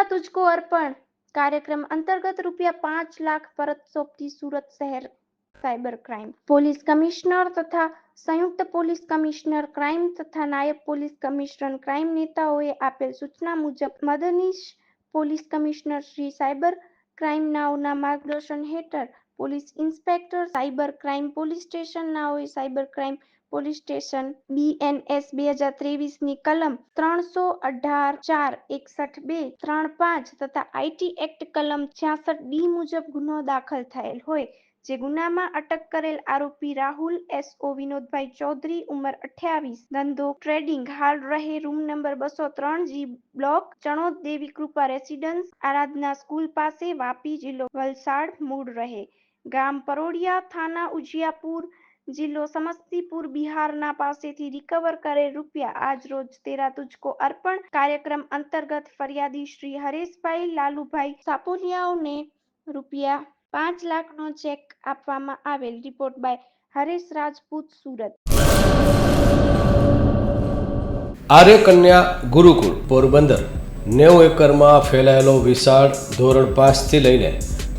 તેરા તુજકો અર્પણ કાર્યક્રમ અંતર્ગત રૂપિયા પાંચ લાખ પરત સોંપતી સુરત શહેર સાયબર ક્રાઇમ પોલીસ કમિશનર તથા સંયુક્ત પોલીસ કમિશનર ક્રાઇમ તથા નાયબ પોલીસ કમિશનર ક્રાઇમ નેતાઓએ આપેલ સૂચના મુજબ મદનીશ police commissioner Shri cyber crime નાઓના માર્ગદર્શન હેઠળ police inspector, cyber crime police station નાઓએ cyber crime police station BNS બે હજાર ત્રેવીસની કલમ ત્રણસો અઢાર ચાર એકસઠ બે ત્રણ પાંચ તથા આઈટી એક્ટ કલમ છ્યાસઠ ડી મુજબ ગુનો દાખલ થયેલ હોય, જે ગુનામાં અટક કરેલ આરોપી રાહુલ એસઓ વિનોદભાઈ ચૌધરી, ઉંમર અઠ્યાવીસ, ધંધો, ટ્રેડિંગ, હાલ રહે રૂમ નંબર બસો ત્રણ G block, Chanod Devi Krupa residence, Aradhana school પાસે, વાપી જિલ્લો વલસાડ, મૂળ રહે. ગામ પરોડિયા થાના ઉજિયાપુર જિલ્લો સમસ્તીપુર બિહારના પાસેથી રિકવર કરેલ રૂપિયા આજ રોજ તેરા તુજકો અર્પણ કાર્યક્રમ અંતર્ગત ફરિયાદી શ્રી હરેશભાઈ લાલુભાઈ સાપોલિયાઓને રૂપિયા પાંચ લાખનો ચેક આપવામાં આવેલ રિપોર્ટ બાય હરેશ રાજપૂત સુરત. આર્ય કન્યા ગુરુકુળ પોરબંદર નેવું એકરમાં ફેલાયેલો વિશાળ ધોરણ પાંચથી લઈને